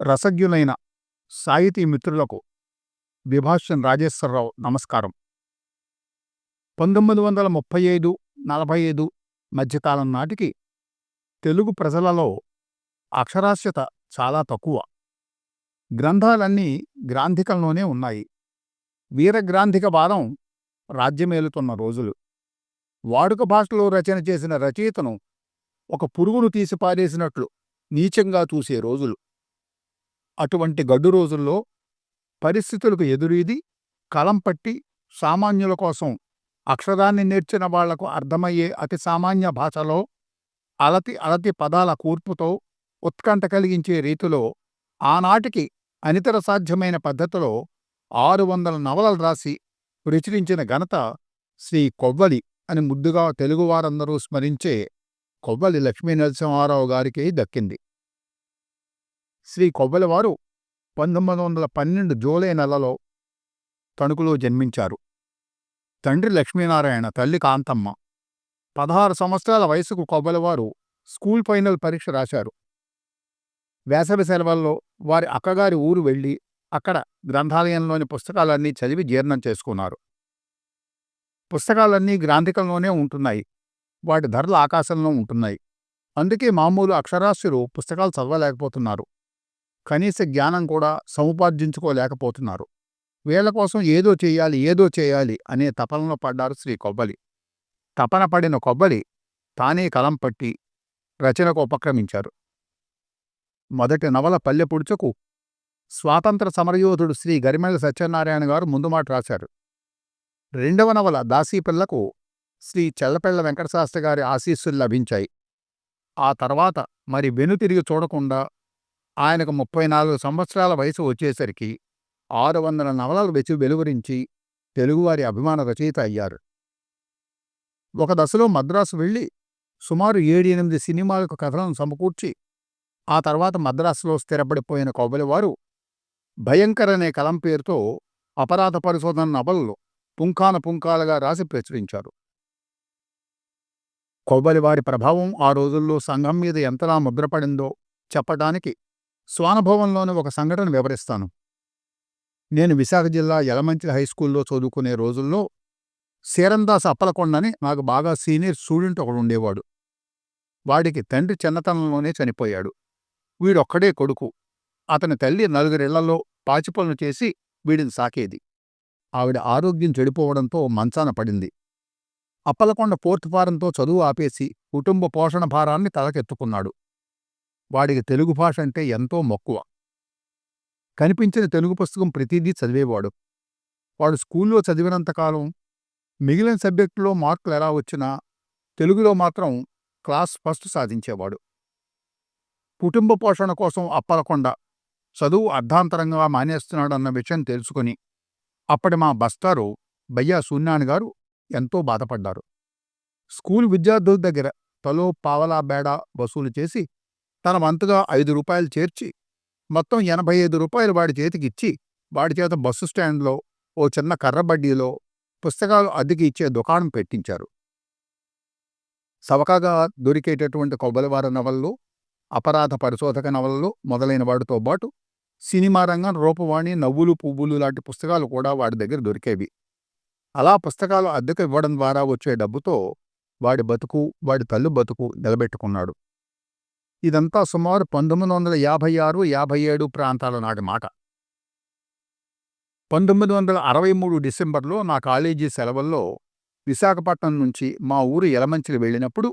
రసజ్ఞులైన సాహితీ మిత్రులకు విభాషన్ రాజేశ్వరరావు నమస్కారం. పంతొమ్మిది వందల ముప్పై ఐదు నలభై ఐదు మధ్యకాలం నాటికి తెలుగు ప్రజలలో అక్షరాస్యత చాలా తక్కువ. గ్రంథాలన్నీ గ్రాంధికంలోనే ఉన్నాయి. వీరగ్రాంధిక వాదం రాజ్యమేలుతున్న రోజులు. వాడుక భాషలో రచన చేసిన రచయితను ఒక పురుగును తీసిపారేసినట్లు నీచంగా చూసే రోజులు. అటువంటి గడ్డు రోజుల్లో పరిస్థితులకు ఎదురీది కలం పట్టి సామాన్యుల కోసం అక్షరాన్ని నేర్చిన వాళ్ళకు అర్థమయ్యే అతి సామాన్య భాషలో అలతి అలతి పదాల కూర్పుతో ఉత్కంఠ కలిగించే రీతిలో ఆనాటికి అనితర సాధ్యమైన పద్ధతిలో ఆరు వందల నవలలు రాసి ప్రచురించిన ఘనత శ్రీ కొవ్వలి అని ముద్దుగా తెలుగువారందరూ స్మరించే కొవ్వలి లక్ష్మీ నరసింహారావు గారికి దక్కింది. శ్రీ కొవ్వలవారు పంతొమ్మిది వందల పన్నెండు జూలై నెలలో తణుకులో జన్మించారు. తండ్రి లక్ష్మీనారాయణ తల్లి కాంతమ్మ. పదహారు సంవత్సరాల వయసుకు కొవ్వలవారు స్కూల్ ఫైనల్ పరీక్ష రాశారు. వేసవి సెలవుల్లో వారి అక్కగారి ఊరు వెళ్ళి అక్కడ గ్రంథాలయంలోని పుస్తకాలన్నీ చదివి జీర్ణం చేసుకున్నారు. పుస్తకాలన్నీ గ్రాంధికంలోనే ఉంటున్నాయి. వాటి ధరలు ఆకాశంలో ఉంటున్నాయి. అందుకే మామూలు అక్షరాస్యులు పుస్తకాలు చదవలేకపోతున్నారు. కనీస జ్ఞానం కూడా సముపార్జించుకోలేకపోతున్నారు. వీళ్ళ కోసం ఏదో చేయాలి ఏదో చేయాలి అనే తపనలో పడ్డారు శ్రీ కొబ్బలి. తపన పడిన కొబ్బలి తానే కలం పట్టి రచనకు ఉపక్రమించారు. మొదటి నవల పల్లెపుడుచకు స్వాతంత్ర సమరయోధుడు శ్రీ గరిమెళ్ళ సత్యనారాయణ గారు ముందు మాట రాశారు. రెండవ నవల దాసీపిల్లకు శ్రీ చెల్లపెళ్ళ వెంకటశాస్త్రి గారి ఆశీస్సులు లభించాయి. ఆ తర్వాత మరి వెనుతిరిగి చూడకుండా ఆయనకు ముప్పై నాలుగు సంవత్సరాల వయసు వచ్చేసరికి ఆరు వందల నవలలు వెచి వెలువరించి తెలుగువారి అభిమాన రచయిత అయ్యారు. ఒక దశలో మద్రాసు వెళ్ళి సుమారు ఏడు ఎనిమిది సినిమాలకు కథలను సమకూర్చి ఆ తర్వాత మద్రాసులో స్థిరపడిపోయిన కొబ్బలివారు భయంకర్ అనే కలం పేరుతో అపరాధ పరిశోధన నవలలు పుంఖాన పుంఖాలుగా రాసి ప్రచురించారు. కొబ్బలివారి ప్రభావం ఆ రోజుల్లో సంఘం మీద ఎంతలా ముద్రపడిందో చెప్పటానికి స్వానుభవంలోని ఒక సంఘటన వివరిస్తాను. నేను విశాఖ జిల్లా యలమంచి హైస్కూల్లో చదువుకునే రోజుల్లో శీరందాస్ అప్పలకొండని నాకు బాగా సీనియర్ స్టూడెంట్ ఒకడు ఉండేవాడు. వాడికి తండ్రి చిన్నతనంలోనే చనిపోయాడు. వీడొక్కడే కొడుకు. అతని తల్లి నలుగురిళ్ళలో పాచిపనులు చేసి వీడిని సాకేది. ఆవిడ ఆరోగ్యం చెడిపోవడంతో మంచాన పడింది. అప్పలకొండ ఫోర్త్ ఫారంతో చదువు ఆపేసి కుటుంబ పోషణ భారాన్ని తలకెత్తుకున్నాడు. వాడికి తెలుగు భాష అంటే ఎంతో మక్కువ. కనిపించిన తెలుగు పుస్తకం ప్రతిదీ చదివేవాడు. వాడు స్కూల్లో చదివినంతకాలం మిగిలిన సబ్జెక్టులో మార్కులు ఎలా వచ్చినా తెలుగులో మాత్రం క్లాస్ ఫస్ట్ సాధించేవాడు. కుటుంబ పోషణ కోసం అప్పలకొండ చదువు అర్ధాంతరంగా మానేస్తున్నాడన్న విషయం తెలుసుకుని అప్పటి మా బస్తారు బయ్యా సూన్యాన్ గారు ఎంతో బాధపడ్డారు. స్కూల్ విద్యార్థుల దగ్గర తలో పావలా బేడా వసూలు చేసి తన వంతుగా ఐదు రూపాయలు చేర్చి మొత్తం ఎనభై ఐదు రూపాయలు వాడి చేతికిచ్చి వాడి చేత బస్సు స్టాండ్లో ఓ చిన్న కర్రబడ్డీలో పుస్తకాలు అద్దెకి ఇచ్చే దుకాణం పెట్టించారు. సవకాగా దొరికేటటువంటి కొబ్బలివార నవలలు అపరాధ పరిశోధక నవలలు మొదలైన వాటితో పాటు సినిమా రంగం రూపవాణి నవ్వులు పువ్వులు లాంటి పుస్తకాలు కూడా వాడి దగ్గర దొరికేవి. అలా పుస్తకాలు అద్దెకు ఇవ్వడం ద్వారా వచ్చే డబ్బుతో వాడి బతుకు వాడి తల్లు బతుకు నిలబెట్టుకున్నాడు. ఇదంతా సుమారు పంతొమ్మిది వందల యాభై ఆరు యాభై ఏడు ప్రాంతాల నాటి మాట. పంతొమ్మిది వందల అరవై మూడు డిసెంబర్లో నా కాలేజీ సెలవుల్లో విశాఖపట్నం నుంచి మా ఊరు యలమంచికి వెళ్ళినప్పుడు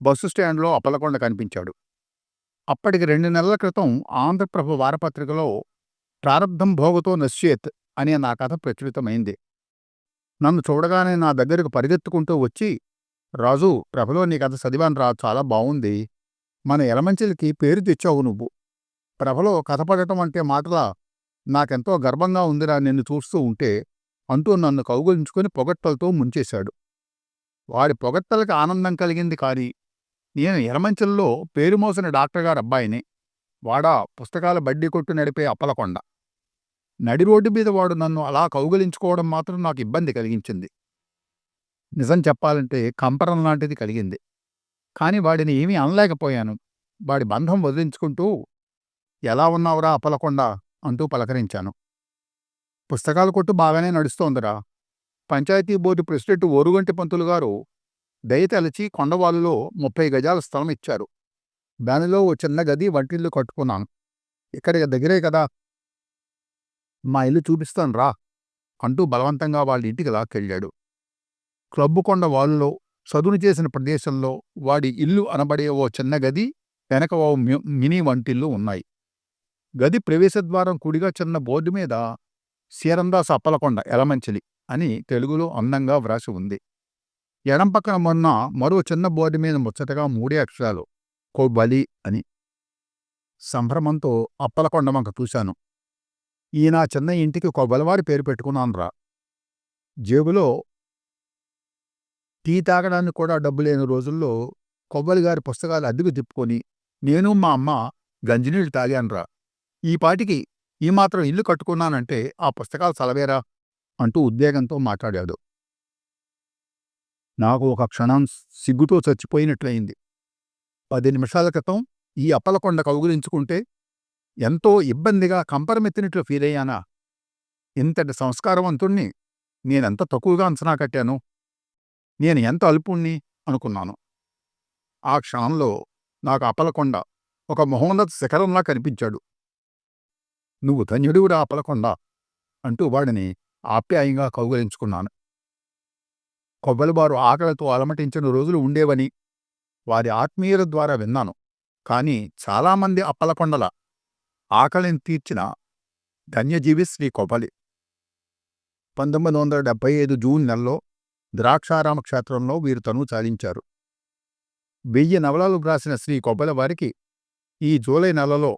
బస్సు స్టాండ్లో అప్పలకొండ కనిపించాడు. అప్పటికి రెండు నెలల క్రితం ఆంధ్రప్రభ వారపత్రికలో ప్రారంధం భోగతో నశ్యేత్ అనే నా కథ ప్రచురితమైంది. నన్ను చూడగానే నా దగ్గరకు పరిగెత్తుకుంటూ వచ్చి రాజు ప్రభలో నీ కథ చదివాను రా చాలా బావుంది. మన ఎలమంచిలకి పేరు తెచ్చావు నువ్వు. ప్రభలో కథపడటం అంటే మాటలా నాకెంతో గర్వంగా ఉందిరా నిన్ను చూస్తూ ఉంటే అంటూ నన్ను కౌగులించుకుని పొగట్టలతో ముంచేశాడు. వాడి పొగట్టలకి ఆనందం కలిగింది కాని నేను ఎలమంచిల్లో పేరు మోసిన డాక్టర్ గారు అబ్బాయిని. వాడా పుస్తకాల బడ్డీ కొట్టు నడిపే అప్పలకొండ. నడి రోడ్డు మీద వాడు నన్ను అలా కౌగిలించుకోవడం మాత్రం నాకు ఇబ్బంది కలిగించింది. నిజం చెప్పాలంటే కంపరం లాంటిది కలిగింది. కాని వాడిని ఏమీ అనలేకపోయాను. వాడి బంధం వదిలించుకుంటూ ఎలా ఉన్నావురా అపలకుండా అంటూ పలకరించాను. పుస్తకాల కొట్టు బాగానే నడుస్తోందిరా. పంచాయతీ బోర్డు ప్రెసిడెంట్ ఓరుగంటి పంతులు గారు దయతలచి కొండవాలులో ముప్పై గజాల స్థలం ఇచ్చారు. దానిలో ఓ చిన్న గది వంటిల్లు కట్టుకున్నాను. ఇక్కడ దగ్గరే కదా. మా ఇల్లు చూపిస్తాను రా అంటూ బలవంతంగా వాళ్ళ ఇంటికి లాక్కెళ్ళాడు. క్లబ్బు కొండ వాలులో చదును చేసిన ప్రదేశంలో వాడి ఇల్లు అనబడే ఓ చిన్న గది వెనక ఓ మినీ వంటిల్లు ఉన్నాయి. గది ప్రవేశద్వారం కుడిగా చిన్న బోర్డు మీద సీరందాస్ అప్పలకొండ ఎలమంచిలి అని తెలుగులో అందంగా వ్రాసి ఉంది. ఎడం పక్కన మొన్న మరో చిన్న బోర్డు మీద ముచ్చటగా మూడే అక్షరాలు కొబ్బలి అని. సంభ్రమంతో అప్పలకొండ వంక చూశాను. ఈయన చిన్న ఇంటికి కొబ్బలివారి పేరు పెట్టుకున్నానురా. జేబులో టీ తాగడానికి కూడా డబ్బు లేని రోజుల్లో కొబ్బలి గారి పుస్తకాలు అద్దెకు తిప్పుకొని నేను మా అమ్మ గంజినీళ్ళు తాగానురా ఈ పాటికి ఈ మాత్రం ఇల్లు కట్టుకున్నానంటే ఆ పుస్తకాలు చలవేరా అంటూ ఉద్వేగంతో మాట్లాడాడు. నాకు ఒక క్షణం సిగ్గుతో చచ్చిపోయినట్లయింది. పది నిమిషాల క్రితం ఈ అప్పలకొండ కౌగులించుకుంటే ఎంతో ఇబ్బందిగా కంపరమెత్తినట్లు ఫీలయ్యానా? ఇంతటి సంస్కారవంతుణ్ణి నేనెంత తక్కువగా అంచనా కట్టాను? నేను ఎంత అల్పుణ్ణి అనుకున్నాను. ఆ క్షణంలో నాకు అపలకొండ ఒక మహోన్నత శిఖరంలా కనిపించాడు. నువ్వు ధన్యుడివుడా అపలకొండ అంటూ వాడిని ఆప్యాయంగా కౌగలించుకున్నాను. కొబ్బలిబారు ఆకలితో అలమటించిన రోజులు ఉండేవని వారి ఆత్మీయుల ద్వారా విన్నాను. కాని చాలామంది అప్పలకొండల ఆకలిని తీర్చిన ధన్యజీవి శ్రీ కొబ్బలి పంతొమ్మిది వందల డెబ్బై ఐదు జూన్ నెలలో ద్రాక్షారామ క్షేత్రంలో వీరు తనువు చాలించారు వెయ్యి నవలలు వ్రాసిన శ్రీ కొబ్బలవారికి ఈ జూలై నెలలో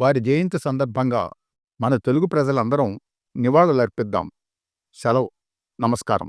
వారి జయంతి సందర్భంగా మన తెలుగు ప్రజలందరం నివాళులర్పిద్దాం. సెలవు. నమస్కారం.